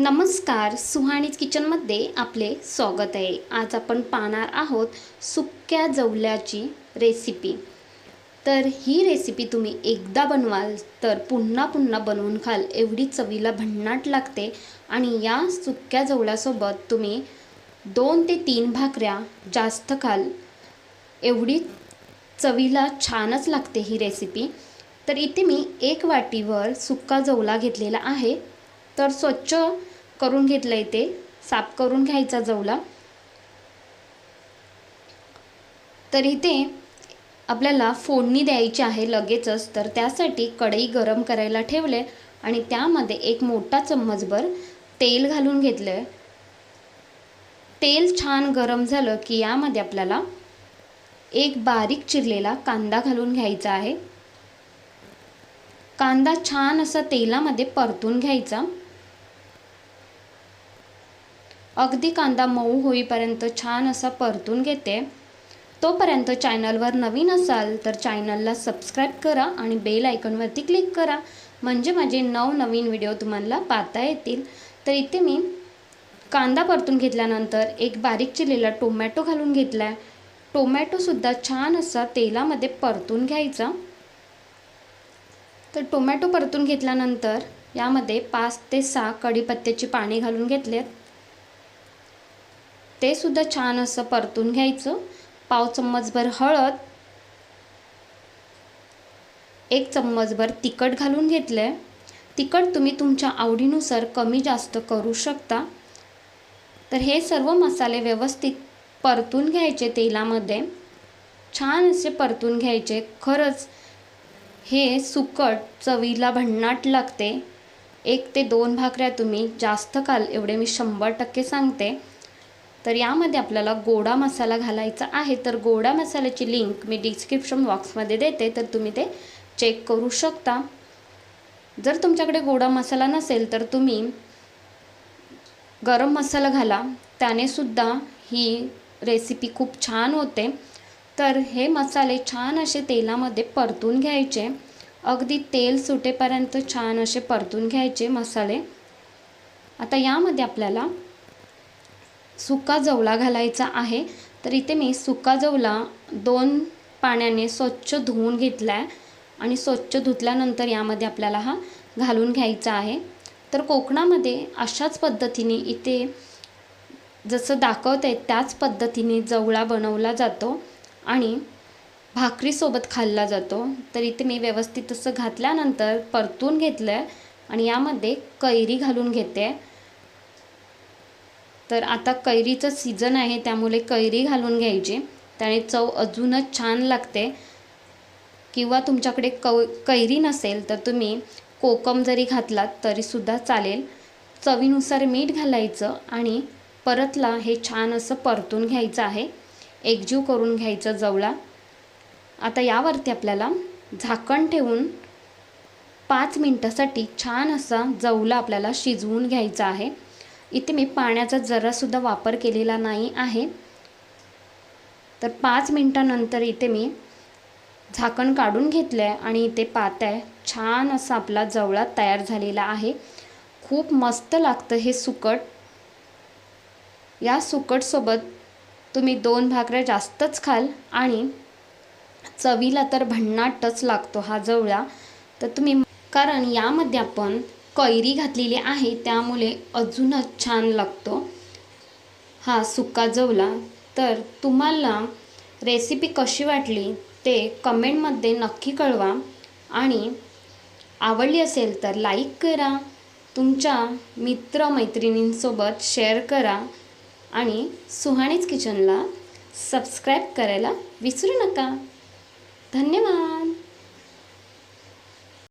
नमस्कार सुहाणीज किचनमध्ये आपले स्वागत आहे. आज आपण पाहणार आहोत सुक्या जवल्याची रेसिपी तर ही रेसिपी तुम्ही एकदा बनवाल तर पुन्हा पुन्हा बनवून खाल. एवढी चवीला भन्नाट लागते आणि या सुक्या जवल्यासोबत तुम्ही दोन ते तीन भाकऱ्या जास्त खाल. एवढी चवीला छानच लागते ही रेसिपी तर इथे मी एक वाटीवर सुक्का जवला घेतलेला आहे. तर स्वच्छ करून घेतलं ते. साफ करून घ्यायचा जवला. तर इथे आपल्याला फोडणी द्यायची आहे लगेचच तर त्यासाठी कढई गरम करायला ठेवले आणि त्यामध्ये एक मोठा चम्मचभर तेल घालून घेतलं आहे तेल छान गरम झालं की यामध्ये आपल्याला एक बारीक चिरलेला कांदा घालून घ्यायचा आहे. कांदा छान असा तेलामध्ये परतून घ्यायचा. अगदी कांदा मऊ होईपर्यंत छान असा परतून घेते. तोपर्यंत चॅनलवर नवीन असाल तर चॅनलला सबस्क्राईब करा आणि बेल आयकॉनवरती क्लिक करा. म्हणजे माझे नवनवीन व्हिडिओ तुम्हाला पाहता येतील. तर इथे मी कांदा परतून घेतल्यानंतर एक बारीक चिरलेला टोमॅटो घालून घेतला आहे टोमॅटोसुद्धा छान असा तेलामध्ये परतून घ्यायचा. तर टोमॅटो परतून घेतल्यानंतर यामध्ये पाच ते सहा कढीपत्त्याची पाणी घालून घेतलेत. ते सुद्धा छान असं परतून घ्यायचं. पाव चम्मचभर हळद. एक चम्मचभर तिखट घालून घेतलं आहे तिखट तुम्ही तुमच्या आवडीनुसार कमी जास्त करू शकता. तर हे सर्व मसाले व्यवस्थित परतून घ्यायचे तेलामध्ये. छान असे परतून घ्यायचे. खरंच हे सुकट चवीला भन्नाट लागते. एक ते दोन भाकऱ्या तुम्ही जास्त काल एवढे मी शंभर टक्के सांगते. तर यामध्ये आपल्याला गोडा मसाला घालायचा आहे. तर गोडा मसाल्याची लिंक मी डिस्क्रिप्शन बॉक्समध्ये देते. तर तुम्ही ते चेक करू शकता. जर तुमच्याकडे गोडा मसाला नसेल तर तुम्ही गरम मसाला घाला. त्यानेसुद्धा ही रेसिपी खूप छान होते. तर हे मसाले छान असे तेलामध्ये परतून घ्यायचे. अगदी तेल सुटेपर्यंत छान असे परतून घ्यायचे मसाले. आता यामध्ये आपल्याला सुका जवला घालायचा आहे. तर इथे मी सुका जवला दोन पाण्याने स्वच्छ धुवून घेतला आहे आणि स्वच्छ धुतल्यानंतर यामध्ये आपल्याला हा घालून घ्यायचा आहे. तर कोकणामध्ये अशाच पद्धतीने इथे जसं दाखवत आहे त्याच पद्धतीने जवळा बनवला जातो आणि भाकरीसोबत खाल्ला जातो. तर इथे मी व्यवस्थित असं घातल्यानंतर परतून घेतलं आहे आणि यामध्ये कैरी घालून घेते. तर आता कैरीचं सीझन आहे त्यामुळे कैरी घालून घ्यायची. त्याने चव अजूनच छान लागते. किंवा तुमच्याकडे कव कैरी नसेल तर तुम्ही कोकम जरी घातलात तरीसुद्धा चालेल. चवीनुसार मीठ घालायचं आणि परतला हे छान असं परतून घ्यायचं आहे. एकजीव करून घ्यायचं जवळा. आता यावरती आपल्याला झाकण ठेवून पाच मिनटासाठी छान असा जवला आपल्याला शिजवून घ्यायचा आहे. इथे मी पाण्याचा जरासुद्धा वापर केलेला नाही आहे. तर पाच मिनटानंतर इथे मी झाकण काढून घेतलं आहे आणि इथे पाहत आहे छान असा आपला जवळा तयार झालेला आहे. खूप मस्त लागतं हे सुकट. या सुकटसोबत तुम्ही दोन भाकऱ्या जास्तच खाल आणि चवीला तर भन्नाटच लागतो हा जवळा. तर तुम्ही कारण यामध्ये आपण कैरी घातलेली आहे त्यामुळे अजूनच छान लागतो. हा सुका जवला. तर तुम्हाला रेसिपी कशी वाटली ते कमेंटमध्ये नक्की कळवा. आणि आवडली असेल तर लाईक करा. तुमच्या मित्रमैत्रिणींसोबत शेअर करा. आणि सुहाणीच किचनला सबस्क्राईब करायला विसरू नका. धन्यवाद!